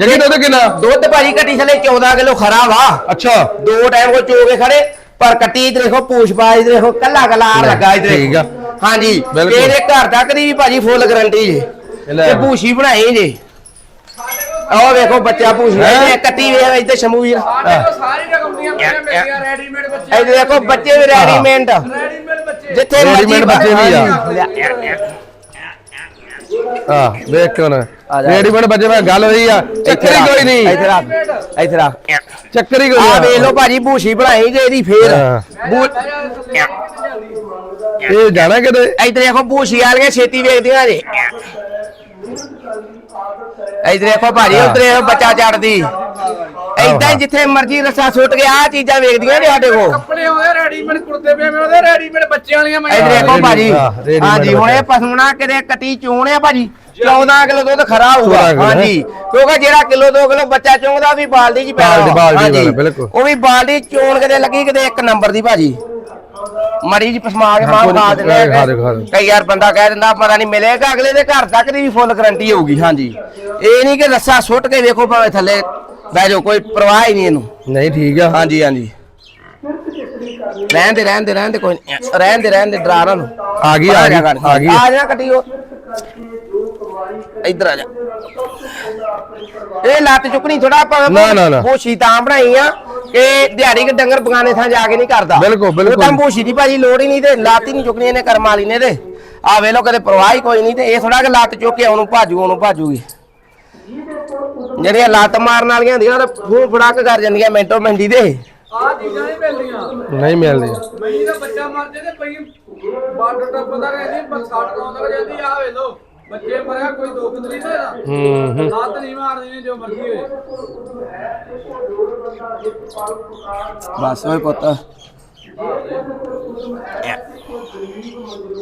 ਜੱਗੀ ਦੁੱਧ ਕਿੰਨਾ? ਦੁੱਧ ਭਾਜੀ ਕੱਟੀ ਥਲੇ 14 ਕਿਲੋ ਖਰਾ ਵਾ। ਅੱਛਾ। ਦੋ ਟਾਈਮ ਕੋ ਚੋ ਕੇ ਖੜੇ ਪਰ ਕੱਟੀ ਇੱਧਰ ਦੇਖੋ ਪੂਛ ਪਾ ਇੱਧਰ ਦੇਖੋ ਕੱਲਾ ਕੱਲਾ ਆਰ ਲੱਗਾ ਇੱਧਰ ਠੀਕ ਆ। ਹਾਂਜੀ ਬਿਲਕੁਲ। ਇਹਦੇ ਘਰ ਤੱਕ ਦੀ ਵੀ ਭਾਜੀ ਫੁੱਲ ਗਰੰਟੀ ਜੇ। ਲੈ। ਤੇ ਭੂਸ਼ੀ ਬਣਾਈ ਜੇ। ਆਹ ਵੇਖੋ ਬੱਚਾ ਭੂਸ਼ੀ ਹੈਂ? ਇਹ ਕੱਟੀ ਵੇਖ ਇੱਧਰ ਸ਼ਮੂ ਵੀਰ। ਸਾਡੇ ਕੋਲ ਸਾਰੀ ਕੰਪਨੀਆਂ ਪਈਆਂ ਮਿਲਦੀਆਂ ਰੈਡੀਮੇਡ ਬੱਚੇ। ਇੱਧਰ ਦੇਖੋ ਬੱਚੇ ਵੀ ਰੈਡੀਮੇਡ ਰੈਡੀਮੇਡ ਬੱਚੇ। ਜਿੱਥੇ ਮਰਜ਼ੀ Readymade ਬੱਚੇ ਵੀ ਆ। ਆ ਵੇਖ ਕੇ ਹੁਣ। ਆ ਜਾ। ਰੈਡੀਮੇਡ ਬੱਜੇ ਮੈਂ ਗੱਲ ਹੋਈ ਆ। ਚੱਕਰ ਹੀ ਕੋਈ ਨਹੀਂ। ਇੱਧਰ ਆ ਇੱਧਰ ਆ ਚੱਕਰ ਹੀ ਕੋਈ ਆ। ਵੇਖ ਲਓ ਭਾਜੀ ਭੂਸ਼ੀ ਬਣਾਈ ਜੇ ਇਹਦੀ ਫੇਰ। ਇਹ ਜਾਣਾ ਕਿਤੇ? ਇੱਧਰ ਦੇਖੋ ਭੂਸ਼ੀ ਵਾਲੀਆਂ ਛੇਤੀ ਵੇਖਦੀਆਂ ਜੇ। ਇੱਧਰ ਦੇਖੋ ਭਾਜੀ। ਉੱਧਰ ਬੱਚਾ ਚੜਦੀ। ਏਦਾਂ ਹੀ ਜਿੱਥੇ ਮਰਜ਼ੀ ਰੱਸਾ ਸੁੱਟ ਗਿਆ ਆ ਚੀਜ਼ਾਂ ਵੇਖਦੀਆਂ ਨੇ ਸਾਡੇ ਕੋਲ। ਕੱਪੜੇ ਉਹਦੇ ਰੈਡੀਮੇਡ ਕੁੜਤੇ ਪਜਾਮੇ ਉਹਦੇ ਰੈਡੀਮੇਡ ਬੱਚਿਆਂ ਵਾਲੀਆਂ ਮੈਂ ਇੱਧਰ ਦੇਖੋ ਭਾਜੀ। ਹਾਂਜੀ ਹੁਣ ਇਹ। ਪਸੂਣਾ ਕਿਤੇ ਕੱਟੀ ਚੋਣਿਆ ਭਾਜੀ। 14 ਕਿਲੋ ਦੁੱਧ ਖਰਾ ਹੋਊਗਾ। 14 ਕਿਲੋ, ਹਾਂਜੀ। ਕਿਉਂਕਿ ਜਿਹੜਾ ਕਿਲੋ 2 ਕਿਲੋ ਬੱਚਾ ਚੋਂਦਾ ਵੀ ਬਾਲਦੀ ਚ ਪੈਣਾ। ਹਾਂਜੀ। ਉਹ ਵੀ ਬਾਲਟੀ ਚੋਣ ਕਿਤੇ ਲੱਗੀ ਕਿਤੇ ਇੱਕ ਨੰਬਰ ਦੀ ਭਾਜੀ। ਮਰੀ ਜੀ ਪਸਮਾ ਕੇ ਮਾਂ ਖਾ ਦਿੰਦੇ। ਕਈ ਯਾਰ ਬੰਦਾ ਕਹਿ ਦਿੰਦਾ ਪਤਾ ਨਹੀਂ ਮਿਲੇਗਾ ਅਗਲੇ ਦੇ ਘਰ ਤੱਕ ਦੀ ਵੀ ਫੁੱਲ ਗਰੰਟੀ ਹੋਊਗੀ ਹਾਂਜੀ। ਇਹ ਨਹੀਂ ਕਿ ਰੱਸਾ ਸੁੱਟ ਕੇ ਵੇਖੋ ਭਾਵੇਂ ਥੱਲੇ ਬਹਿ ਜਾਓ ਕੋਈ ਪਰਵਾਹ ਹੀ ਨਹੀਂ ਇਹਨੂੰ। ਨਹੀਂ ਠੀਕ ਆ। ਹਾਂਜੀ ਹਾਂਜੀ। ਰਹਿਣ ਦੇ ਰਹਿਣ ਦੇ ਰਹਿਣ ਦੇ ਕੋਈ ਨੀ। ਰਹਿਣ ਦੇ ਰਹਿਣ ਦੇ ਡਰਾ ਨਾ ਨੂੰ ਆ ਗਈ, ਆ ਗਈ, ਆ ਗਈ। ਆ ਜਾ ਇੱਧਰ ਆ ਜਾ। ਇਹ ਲੱਤ ਚੁੱਕਣੀ ਥੋੜਾ ਆਪਾਂ ਨਾ, ਨਾ, ਨਾ। ਬੋਸ਼ੀ ਤਾਂ ਬਣਾਈ ਆ ਕਿ ਦਿਹਾੜੀ ਕੇ ਡੰਗਰ ਬਗਾਨੇ ਥਾਂ ਜਾ ਕੇ ਨਹੀਂ ਕਰਦਾ। ਬਿਲਕੁਲ, ਬਿਲਕੁਲ। ਉਹ ਤਾਂ ਬੋਸ਼ੀ ਦੀ ਭਾਜੀ ਲੋੜ ਹੀ ਨਹੀਂ ਤੇ ਲੱਤ ਹੀ ਨਹੀਂ ਚੁੱਕਣੀ ਇਹਨੇ ਕਰਮ ਵਾਲੀ ਨੇ ਤੇ। ਆ ਵੇ ਲੋ ਕਦੇ ਪਰਵਾਹ ਹੀ ਕੋਈ ਨਹੀਂ ਤੇ ਇਹ ਥੋੜਾ ਕਿ ਲੱਤ ਚੁੱਕ ਕੇ ਉਹਨੂੰ ਭਾਜੂ ਉਹਨੂੰ ਭਾਜੂਗੀ ਜਿਹੜੀਆਂ ਲੱਤ ਮਾਰਨ ਵਾਲੀਆਂ ਹੁੰਦੀਆਂ ਉਹ ਤਾਂ ਫੂੰ ਫੜਾਕ ਕਰ ਜਾਂਦੀਆਂ ਮਿੰਟੋ ਮਿੰਟੀ ਦੇ। ਆ ਚੀਜ਼ਾਂ ਨਹੀਂ ਮਿਲਦੀਆਂ। ਨਹੀਂ ਮਿਲਦੀ ਮਈ ਦਾ ਬੱਚਾ ਮਰ ਜੇ ਤੇ ਪਈ ਬਾਰਡਰ ਟੱਪ ਦਾ ਕਹਿੰਦੀ ਪਰ 60 ਕੌਂ ਤੱਕ ਜਾਂਦੀ ਆ ਵੇ ਲੋ ਬੱਚੇ ਮਰਿਆ ਕੋਈ ਦੁੱਖ ਨਹੀਂ ਨਾ ਇਹਦਾ। ਹੂੰ ਹੂੰ। ਲੱਤ ਨਹੀਂ ਮਾਰਦੀ ਨੇ ਜੋ ਮਰਜ਼ੀ ਹੋਏ। ਬਸ ਓਏ ਪੁੱਤ।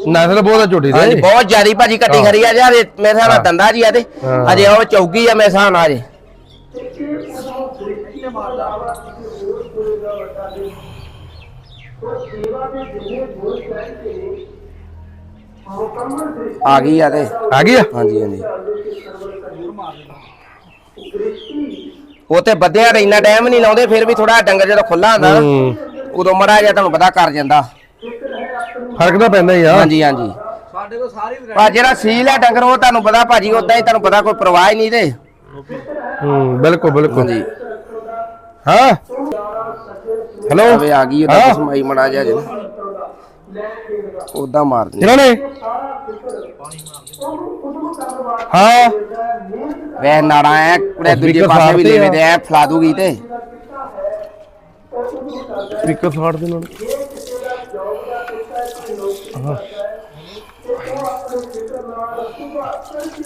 ਨਸਲ ਬਹੁਤ ਝੋਟੀ ਹਾਂਜੀ ਬਹੁਤ ਜ਼ਿਆਦੀ ਭਾਜੀ ਕੱਟੀ। ਖਰੀ ਆ ਯਾਰ ਇਹ ਮੇਰੇ ਹਿਸਾਬ ਨਾਲ। ਦੰਦਾ ਜੀ ਆ ਤੇ। ਹਾਂ। ਅਜੇ ਉਹ ਚੌਕੀ ਆ ਮੇਰੇ ਹਿਸਾਬ ਨਾਲ ਅਜੇ ਆ ਗਈ ਆ ਤੇ। ਆ ਗਈ ਆ? ਹਾਂਜੀ ਹਾਂਜੀ। ਉਹ ਤੇ ਬੱਦਿਆਂ ਤੇ ਇੰਨਾ ਟਾਈਮ ਨਹੀਂ ਲਾਉਂਦੇ ਫਿਰ ਵੀ ਥੋੜਾ ਡੰਗਰ ਜਦੋਂ ਖੁੱਲਾ ਹੁੰਦਾ ਨਾ। ਉਦੋਂ ਮੜਾ ਜਿਹਾ ਤੁਹਾਨੂੰ ਪਤਾ ਕਰ ਜਾਂਦਾ। ਫ਼ਰਕ ਤਾਂ ਪੈਂਦਾ ਹੀ ਆ। ਹਾਂਜੀ ਹਾਂਜੀ। ਸਾਡੇ ਕੋਲ ਸਾਰੀ ਪਰ ਜਿਹੜਾ ਸੀਲ ਹੈ ਡੰਗਰ ਉਹ ਤੁਹਾਨੂੰ ਪਤਾ ਭਾਜੀ ਉਦਾਂ ਹੀ ਤੁਹਾਨੂੰ ਪਤਾ ਕੋਈ ਪਰਵਾਹ ਹੀ ਨਹੀਂ ਤੇ। ਹੂੰ ਬਿਲਕੁਲ ਬਿਲਕੁਲ। ਹਾਂਜੀ। ਹਾਂ? ਹੈਲੋ ਆ ਗਈ ਉਹਦਾ ਹਾਂ। ਕਸਮਾਈ ਮੜਾ ਜਿਹਾ ਜੀ ਉਦਾਂ ਮਾਰਦੀ ਇਹਨਾਂ ਨੇ? ਹਾਂ। ਵੇ ਨਾੜਾ ਐ ਕੁੜੇ ਦੂਜੇ ਪਾਸੇ ਵੀ ਲੈਵੇ। ਤੇ ਐ ਫਲਾ ਦੂਗੀ ਤੇ। ਸਪੀਕਰ ਫਾੜ ਦੇ ਨਾਲ।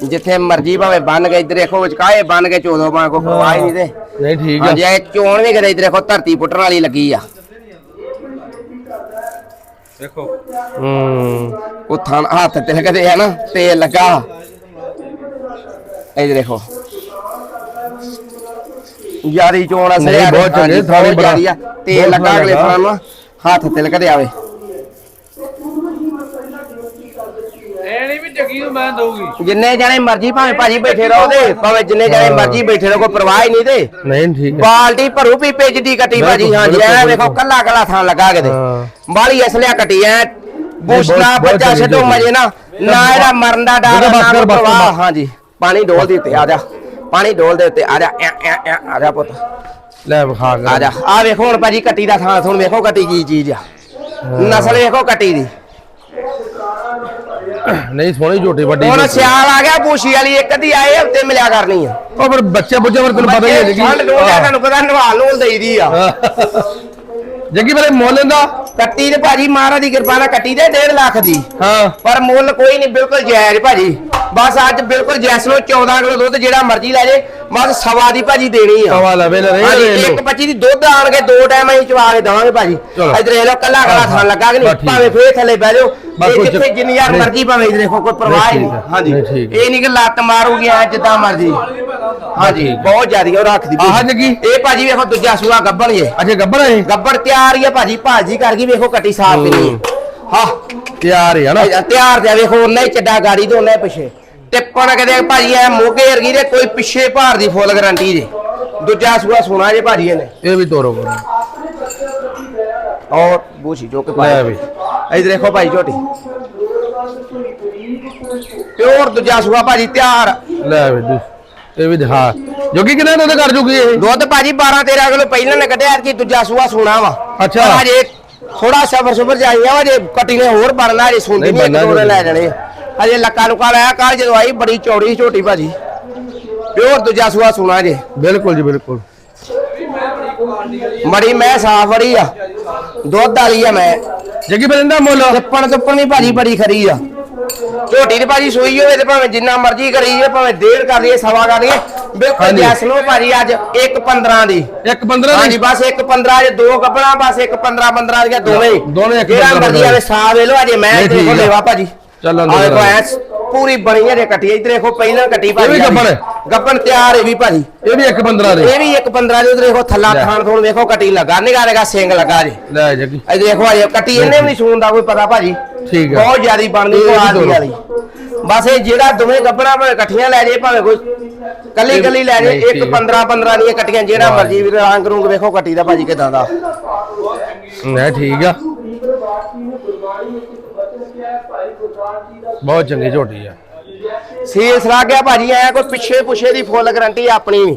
ਜਿੱਥੇ ਮਰਜ਼ੀ ਭਾਵੇਂ ਬੰਨ ਕੇ ਇੱਧਰ ਦੇਖੋ ਵਿਚਕਾਏ ਬੰਨ ਕੇ ਚੋਦੋ ਪਾ ਕੋ ਪਰਵਾਹ ਨਹੀਂ ਤੇ। ਨਹੀਂ ਠੀਕ ਆ। ਇਹ ਚੋਣ ਵੀ ਕਰੇ ਇੱਧਰ ਦੇਖੋ ਧਰਤੀ ਪੁੱਟਣ ਵਾਲੀ ਲੱਗੀ ਆ। ਹੂੰ। ਉਹ ਥਣ ਹੱਥ ਤੇ ਲੱਗਦੇ ਆ ਨਾ ਤੇਲ ਲੱਗਾ। ਇਹ ਦੇਖੋ। ਯਾਰੀ ਚੋਣ ਅਸਰ ਨਹੀਂ, ਬਹੁਤ ਚੰਗੇ, ਥਾਲੀ ਬੜਾ- ਤੇਲ ਬਹੁਤ ਲੱਗਾ ਅਗਲੇ। ਥਾਂ ਨੂੰ ਹੱਥ ਤੇ ਲੱਗਦੇ ਆਵੇ ਇਹ ਨਹੀਂ ਵੀ ਜੱਗੀ ਨੂੰ ਮੈਂ ਦਊਗੀ। ਜਿੰਨੇ ਜਾਣੇ ਮਰਜ਼ੀ ਭਾਵੇਂ ਭਾਜੀ ਬੈਠੇ ਰਹੋ ਤੇ ਭਾਵੇਂ ਜਿੰਨੇ ਜਾਣੇ ਮਰਜ਼ੀ ਬੈਠੇ ਰਹੋ ਕੋਈ ਪਰਵਾਹ ਹੀ ਨਹੀਂ ਤੇ। ਨਹੀਂ ਠੀਕ ਆ ਬਾਲਟੀ ਭਰੂ ਵੀ ਪੇਜਦੀ ਕੱਟੀ ਬਿਲਕੁਲ, ਭਾਜੀ ਹਾਂਜੀ ਬਿਲਕੁਲ, ਐ ਵੇਖੋ ਬਿਲਕੁਲ। ਕੱਲਾ ਕੱਲਾ ਥਾਂ ਲੱਗਾ ਕਿਤੇ ਹਾਂ। ਬਾਲੀ ਅਸਲਿਆ ਕੱਟੀ ਐ ਬਹੁਤ- ਬਹੁਤ ਬੱਚਾ ਚੰਗੀ ਛੱਡੋ ਚੀਜ਼। ਮਜੇ ਨਾ। ਨਾ ਇਹਦਾ ਮਰਨ ਦਾ ਡਰ ਨਾ ਬਸ ਕਰ, ਕੋਈ ਬਸ ਕਰ, ਪਰਵਾਹ ਬਸ। ਹਾਂਜੀ ਪਾਣੀ ਡੋਲ ਦੇ ਉੱਤੇ ਆ ਜਾ। ਪਾਣੀ ਡੋਲ ਦੇ ਉੱਤੇ ਆ ਜਾ ਐ ਐ ਐ ਆ ਜਾ ਪੁੱਤ। ਲੈ ਵਿਖਾ ਆ ਜਾ। ਆ ਵੇਖੋ ਹੁਣ ਭਾਜੀ ਕੱਟੀ ਦਾ ਥਾਂ ਹੁਣ ਵੇਖੋ ਕੱਟੀ ਕੀ ਚੀਜ਼ ਆ। ਨਸਲ ਵੇਖੋ ਕੱਟੀ ਦੀ। ਨਹੀਂ ਸੋਹਣੀ ਝੋਟੀ ਵੱਡੀ ਹੁਣ। ਸਿਆਲ ਆ ਗਿਆ ਪੂਛੀ ਵਾਲੀ ਇੱਕ ਅੱਧੀ ਆਏ ਹਫ਼ਤੇ ਮਿਲਿਆ ਕਰਨੀ ਆ। ਉਹ ਪਰ ਬੱਚੇ ਬੁੱਝੇ ਪਰ ਤੈਨੂੰ ਪਤਾ ਹੀ ਹੈ ਠੰਡ ਜੱਗੀ ਡੋਲਿਆ ਤੁਹਾਨੂੰ ਪਤਾ ਨਵਾਲ ਨੂੰ ਦੇਈਦੀ ਆ। ਜੱਗੀ ਬਲੇ ਮੁੱਲ ਦਾ ਕੱਟੀ ਤੇ ਭਾਜੀ ਮਹਾਰਾਜ ਦੀ ਕਿਰਪਾ ਨਾਲ ਕੱਟੀ ਦੇ 1.5 ਲੱਖ ਦੀ। ਹਾਂ। ਪਰ ਮੁੱਲ ਕੋਈ ਨਹੀਂ ਬਿਲਕੁਲ ਜਾਇਜ਼ ਭਾਜੀ। ਬਸ ਅੱਜ ਬਿਲਕੁਲ ਜੈਸ ਨੂੰ 14 ਕਿਲੋ ਦੁੱਧ ਜਿਹੜਾ ਮਰਜ਼ੀ ਲੈ ਜੇ ਬਸ ਸਵਾ ਦੀ ਭਾਜੀ ਦੇਣੀ ਆ। ਸਵਾ ਲਵੇ ਲੈ ਰਹੇ ਇੱਕ 25 ਦੀ ਦੁੱਧ ਆਣ ਕੇ ਦੋ ਟਾਈਮ ਅਸੀਂ ਚਵਾ ਕੇ ਦਵਾਂਗੇ ਭਾਜੀ। ਇਧਰ ਇਹ ਲੋ ਕੱਲਾ ਕੱਲਾ ਥਣ ਲੱਗਾ ਕਿ ਨਹੀਂ? ਭਾਵੇਂ ਫੇਰ ਥੱਲੇ ਬਹਿ ਜਾਓ ਇਹ ਜਿੱਥੇ ਜਿੰਨੀ ਯਾਰ। ਮਰਜ਼ੀ ਭਾਵੇਂ ਦੇਖੋ ਕੋਈ ਪਰਵਾਹ ਹੀ ਨਹੀਂ। ਹਾਂਜੀ। ਇਹ ਨਹੀਂ ਕਿ ਲੱਤ ਮਾਰੂਗੀ ਐ ਜਿੱਦਾਂ ਮਰਜ਼ੀ। ਹਾਂਜੀ ਬਹੁਤ ਜ਼ਿਆਦੀ ਉਹ ਰੱਖਦੀ ਆਹ ਜੱਗੀ। ਇਹ ਭਾਜੀ ਵੇਖੋ ਦੂਜਾ ਸੂਆ ਗੱਬਣ ਜੇ ਅੱਛਾ ਗੱਬਰ ਹੈ ਗੱਬੜ ਤਿਆਰ ਹੀ ਆ ਭਾਜੀ ਭਾਜੀ ਕਰ ਗਈ ਵੇਖੋ ਕੱਟੀ ਸਾਫ਼ ਤੇ ਨਹੀਂ। ਹਾਂ। ਤਿਆਰ ਹੈ ਨਾ। ਇਹ ਤਿਆਰ ਤੇ ਆ ਵੇਖੋ ਉਹਨਾਂ ਹੀ ਚੱਡਾ ਗਾੜੀ ਤੋਂ ਉਹਨਾਂ ਹੀ ਪਿੱਛੇ। ਟਿੱਪਣ ਕਦੇ ਭਾਜੀ ਐ ਮੋਗੇ ਵਰਗੀ ਦੇ ਕੋਈ ਪਿੱਛੇ ਭਾਰ ਦੀ ਫੁੱਲ ਗਾਰੰਟੀ ਜੇ। ਦੂਜਾ ਸੂਆ ਸੁਣਾ ਜੇ ਭਾਜੀ ਇਹ ਵੀ ਤੋਰੋ ਕਰੋ। ਔਰ ਬੂਸ਼ੀ ਜੋ ਕੇ ਲੈ ਪਾਇਆ। ਵੀ। ਇਧਰ ਦੇਖੋ ਭਾਈ ਝੋਟੀ। ਪਿਓਰ ਦੂਜਾ ਸੂਆ ਭਾਜੀ ਤਿਆਰ। ਲੈ ਵੀ ਦੂ- ਇਹ ਵੀ ਦਿਖਾ। ਜੋਗੀ ਕਿੰਨੇ ਦੁੱਧ ਕਰ ਜੂਗੀ ਇਹ? ਦੁੱਧ ਭਾਜੀ 12 13 ਕਿਲੋ ਪਹਿਲਾਂ ਨੇ ਕੱਢਿਆ ਕਿ ਦੂਜਾ ਸੂਆ ਸੁਣਾ ਵਾ। ਅੱਛਾ। ਪਰ ਹਜੇ ਥੋੜਾ ਸਬਰ ਸੁਬਰ ਜਾਈਆ ਵਾ ਜੇ ਕੱਟੀ ਨੇ ਹੋਰ ਬਣਨਾ ਜੇ ਸੁਣਦੀ ਨਹੀਂ, ਨਹੀਂ ਇੱਕ ਬਣਨਾ ਦੋ ਨੇ ਲੈ। ਜਾਣੇ ਹਜੇ ਲੱਕਾ ਲੁਕਾ ਲਾਇਆ ਕੱਲ ਜਦੋਂ ਆਈ ਬੜੀ ਚੌੜੀ ਝੋਟੀ ਭਾਜੀ। ਪਿਓਰ ਦੂਜਾ ਸੂਆ ਸੁਣਾ ਜੇ। ਬਿਲਕੁਲ ਜੀ ਬਿਲਕੁਲ। ਮੜੀ ਮੈਂ ਸਾਫ਼ ਵੜੀ ਆ। ਦੁੱਧ ਵਾਲੀ ਆ ਮੈਂ। ਜੱਗੀ ਬਰਿੰਦਾ ਮੁੱਲ। ਟੱਪਣ ਟੱਪਣ ਵੀ ਭਾਜੀ ਬੜੀ ਖਰੀ ਆ। ਝੋਟੀ ਦੀ ਭਾਜੀ ਸੂਈ ਹੋਵੇ ਤੇ ਭਾਵੇਂ ਜਿੰਨਾ ਮਰਜ਼ੀ ਕਰੀਏ ਭਾਵੇਂ ਡੇਢ ਕਰ ਲਈਏ ਸਵਾ ਕਰ ਲਈਏ। ਬਿਲਕੁਲ। ਜੈਸ ਲੋ ਭਾਜੀ ਅੱਜ 1 15 ਦੀ। ਇੱਕ 15 ਹਾਂਜੀ ਦੀ ਬਸ ਇੱਕ 15 ਜੇ ਦੋ ਕੱਪੜਾ ਬਸ ਇੱਕ 15 15 ਦੀਆਂ ਦੋਵੇਂ। ਦੋਵੇਂ ਇੱਕ ਜਿਹੜਾ 15 ਮਰਜ਼ੀ ਆਵੇ ਸਾਹ ਵੇ ਲੋ ਅਜੇ ਮੈਂ ਆ। ਲੈਵਾ ਭਾਜੀ। ਚੱਲ ਅੰਦਰ ਦੇਖੋ ਕਰਾਂਗੇ। ਐਸ ਪੂਰੀ ਬਣੀ ਹੈ ਕੱਟੀ ਇਧਰ ਦੇਖੋ ਪਹਿਲਾਂ ਕੱਟੀ ਭਾਜੀ ਵੀ ਗੱਭਣ ਹੈ? ਗੱਬਣ ਤਿਆਰ ਹੈ ਵੀ ਭਾਜੀ ਇਹ ਵੀ ਇੱਕ 15 ਦੇ ਇਹ ਵੀ ਇੱਕ 15 ਦੇ ਉਧਰ ਦੇਖੋ ਥੱਲਾ ਲੈ। ਥਾਣ ਥੋਣ ਵੇਖੋ ਕੱਟੀ ਲੱਗਾ ਨਿਗਾ ਨਿਗਾ ਸਿੰਘ ਲੱਗਾ ਜੇ ਲੈ ਜੱਗੀ ਇਹ ਦੇਖੋ ਅਜੇ ਕੱਟੀ ਇਹਨੇ ਵੀ ਨਹੀਂ ਸੂਣ ਦਾ ਕੋਈ ਪਤਾ ਭਾਜੀ ਠੀਕ ਆ। ਬਹੁਤ ਜ਼ਿਆਦੀ ਬਣਦੀ ਇਹ ਵੀ। ਵਾਲੀ ਬਸ ਇਹ ਜਿਹੜਾ ਦੋਵੇਂ ਗੱਬਣਾ ਭਾਵੇਂ ਇਕੱਠੀਆਂ ਲੈ ਜੇ ਭਾਵੇਂ ਕੋਈ ਕੱਲੀ ਇਹ- ਕੱਲੀ ਲੈ ਜੇ ਨਹੀਂ, ਇੱਕ ਠੀਕ ਆ। 15 15 ਦੀਆਂ ਕੱਟੀਆਂ ਜਿਹੜਾ ਵਾਹ। ਮਰਜ਼ੀ ਵੀ ਰੰਗ ਰੂੰਗ ਵੇਖੋ ਕੱਟੀ ਦਾ ਭਾਜੀ ਕਿਦਾਂ ਦਾ ਲੈ ਠੀਕ ਆ ਬਹੁਤ ਚੰਗੀ ਝੋਟੀ ਆ। ਸੀਲ ਸਰਾ ਗਿਆ ਭਾਜੀ ਐ ਕੋਈ ਪਿੱਛੇ ਪੁੱਛੇ ਦੀ ਫੁੱਲ ਗਰੰਟੀ ਆਪਣੀ ਵੀ।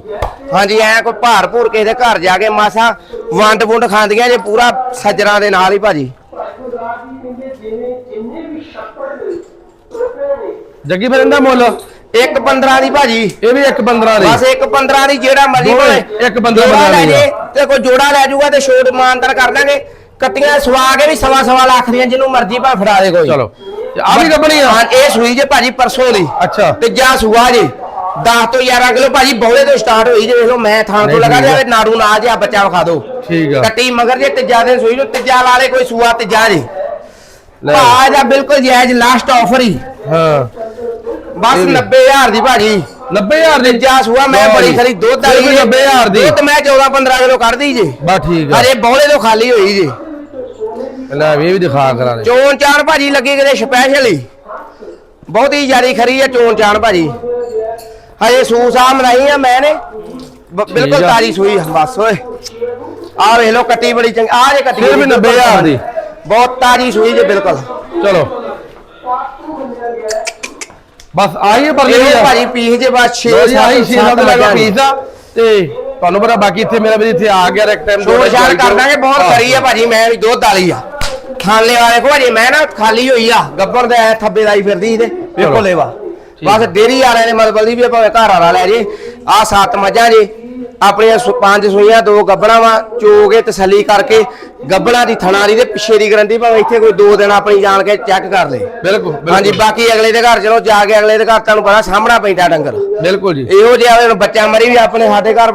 ਹਾਂਜੀ ਐ ਕੋਈ ਭਾਰ ਭੂਰ ਕਿਸੇ ਦੇ ਘਰ ਜਾ ਕੇ ਮਾਸਾ ਵੰਡ ਵੁੰਡ ਖਾਂਦੀਆਂ ਜੇ ਪੂਰਾ ਸੱਜਰਾਂ ਦੇ ਨਾਲ ਹੀ ਭਾਜੀ। ਜੱਗੀ ਬਰਿੰਦਾ ਮੁੱਲ? ਇੱਕ 15 ਦੀ ਭਾਜੀ। ਇਹ ਵੀ ਇੱਕ 15 ਦੀ। ਬਸ ਇੱਕ 15 ਦੀ ਜਿਹੜਾ ਮਰਜ਼ੀ ਬੰਦਾ ਜੋੜਾ ਬਣਾ ਲੈ ਲਈਏ। ਜੇ ਤੇ ਕੋਈ ਜੋੜਾ ਲੈ ਜਾਊਗਾ ਤੇ ਛੋਟ ਮਾਨਤਰ ਕਰ ਦਾਂਗੇ ਕੱਟੀਆਂ ਸਵਾ ਕੇ ਵੀ ਸਵਾ ਸਵਾ ਲੱਖ ਦੀਆਂ ਜਿਹਨੂੰ ਮਰਜ਼ੀ ਭਾ ਫੜਾ ਦੇ ਕੋਈ। ਚਲੋ। ਆ ਵੀ ਗੱਬਣੀ ਆ। ਹਾਂ ਇਹ ਸੂਈ ਜੇ ਭਾਜੀ ਪਰਸੋਂ ਦੀ। ਅੱਛਾ। ਤੇ ਜਾ ਸੂਆ ਜੇ। 10 ਤੋਂ 11 ਕਿਲੋ ਭਾਜੀ ਬੌਲੇ ਤੋਂ ਸਟਾਰਟ ਹੋਈ ਜੇ ਵੇਖ ਲਓ ਮੈਂ ਥਾਂ ਤੋਂ ਲਗਾ ਆ। ਦੇ ਨਾੜੂ ਨਾ ਜਿਆ ਬੱਚਾ ਵਿਖਾ ਦਿਓ ਠੀਕ ਆ। ਕੱਟੀ ਮਗਰ ਜੇ ਤੀਜਾ ਦਿਨ ਸੂਈ ਨੂੰ ਤੀਜਾ ਲਾ ਲੇ ਕੋਈ ਸੂਆ ਤੀਜਾ ਜੇ। ਲੈ। ਭਾਅ ਦਾ ਬਿਲਕੁਲ ਜਾਇਜ਼ ਲਾਸਟ ਆਫਰ ਹੀ। ਹਾਂ। ਬਸ ਇਹ ਵੀ। 90000 ਦੀ ਭਾਜੀ। 90000 ਦੀ? ਤੀਜਾ ਸੂਆ ਮੈਂ ਬੜੀ ਜੀ। ਖਰੀ ਦੁੱਧ ਵਾਲੀ 90000 ਦੀ। ਦੁੱਧ ਮੈਂ 14 15 ਕਿਲੋ ਕੱਢਦੀ ਜੇ। ਬਸ ਠੀਕ ਆ। ਅਰੇ ਬੌਲੇ ਤੋਂ ਖਾਲੀ ਹੋਈ ਜੇ। ਲੈ ਵੀ ਇਹ ਵੀ ਦਿਖਾ ਕਰਾਂ ਦੇ ਚੋਣ ਚਾਣ ਭਾਜੀ ਲੱਗੀ ਕਿਤੇ ਸਪੈਸ਼ਲ ਹੀ ਬਹੁਤੀ ਜ਼ਿਆਦੀ ਖਰੀ ਹੈ ਚੋਣ ਚਾਣ ਭਾਜੀ। ਹਜੇ ਸੂਸ ਆ ਮਨਾਈ ਆ ਮੈਂ ਨੇ। ਬਿਲਕੁਲ। ਤਾਰੀ ਸੂਈ ਬਸ ਓਏ। ਆ ਵੇਖ ਲੋ ਕੱਟੀ ਬੜੀ ਚੰਗੀ ਆ ਜੇ ਕੱਟੀ ਫਿਰ ਵੀ 90,000 ਦੀ। ਬਹੁਤ ਤਾਜੀ ਸੂਈ ਜੇ ਬਿਲਕੁਲ। ਚਲੋ। ਬਸ ਆਹੀ ਪਰ ਇਹ ਭਾਜੀ ਪੀਸ ਜੇ ਬਸ 6 ਲੋ ਜੀ ਆਹੀ 6 7 ਦਾ ਲੱਗਾ ਪੀਸ ਆ। ਤੇ ਤੁਹਾਨੂੰ ਪਤਾ ਬਾਕੀ ਇੱਥੇ ਮੇਰਾ ਵੀ ਇੱਥੇ ਆ ਗਿਆ ਇੱਕ ਟਾਈਮ ਛੋੜ ਛਾੜ ਕਰ ਦਾਂਗੇ ਬਹੁਤ ਕਰੀ ਆ ਭਾਜੀ ਮੈਂ ਵੀ ਦੁੱਧ ਵਾਲੀ ਆ। ਖਾਣੇ ਵਾਲੇ ਕੋ ਭਾਜੀ ਮੈਂ ਨਾ ਖਾਲੀ ਹੋਈ ਆ ਗੱਬਰ ਦੇ ਐ ਥੱਬੇ ਲਾਈ ਫਿਰਦੀ ਤੇ ਵੇਖੋ ਚਲੋ। ਲੈਵਾ ਬਸ ਡੇਰੀ ਵਾਲਿਆਂ ਨੇ ਮਤਲਬ ਦੀ ਵੀ ਭਾਵੇਂ ਘਰ ਵਾਲਾ ਲੈ ਜੇ ਆ ਸੱਤ ਮੱਝਾਂ ਜੇ ਆਪਣੀਆਂ ਸੁ- ਪੰਜ ਸੂਈਆਂ ਦੋ ਗੱਬਣਾ ਵਾ ਚੋਗੇ ਤਸੱਲੀ ਕਰਕੇ ਗੱਬਣਾ ਦੀ ਥਣਾ ਦੀ ਤੇ ਪਿੱਛੇ ਦੀ ਗਰੰਟੀ ਭਾਵੇਂ ਇੱਥੇ ਕੋਈ ਦੋ ਦਿਨ ਆਪਣੀ ਜਾਣ ਕੇ ਚੈੱਕ ਕਰ ਲੇ। ਬਿਲਕੁਲ। ਹਾਂਜੀ ਬਾਕੀ ਅਗਲੇ ਦੇ ਘਰ ਚਲੋ ਜਾ ਕੇ ਅਗਲੇ ਦੇ ਘਰ ਤੁਹਾਨੂੰ ਪਤਾ ਸਾਹਮਣਾ ਪੈਂਦਾ ਡੰਗਰ। ਬਿਲਕੁਲ ਜੀ। ਇਹੋ ਜਿਹਾ ਹੁਣ ਬੱਚਾ ਮਰੀ ਵੀ ਆਪਣੇ ਸਾਡੇ ਘਰ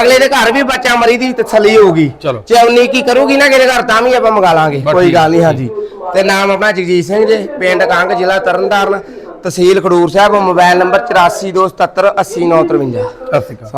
ਅਗਲੇ ਦੇ ਘਰ ਵੀ ਬੱਚਾ ਮਰੀ ਦੀ ਤਸੱਲੀ ਹੋਊਗੀ। ਚੌਨੀ ਕੀ ਕਰੂਗੀ ਨਾ ਕਿਹਦੇ ਘਰ ਤਾਂ ਵੀ ਆਪਾਂ ਮੰਗਾ ਲਾਂਗੇ। ਕੋਈ। ਗੱਲ ਨਹੀਂ ਹਾਂਜੀ। ਤੇ ਨਾਮ ਆਪਣਾ ਜਗਜੀਤ ਸਿੰਘ ਜੀ ਪਿੰਡ ਕੰਗ ਜ਼ਿਲ੍ਹਾ ਤਰਨਤਾਰਨ ਤਹਿਸੀਲ ਖਡੂਰ ਸਾਹਿਬ ਮੋਬਾਈਲ ਨੰਬਰ 8427780953 ਸਤਿ ਸ਼੍ਰੀ ਅਕਾਲ।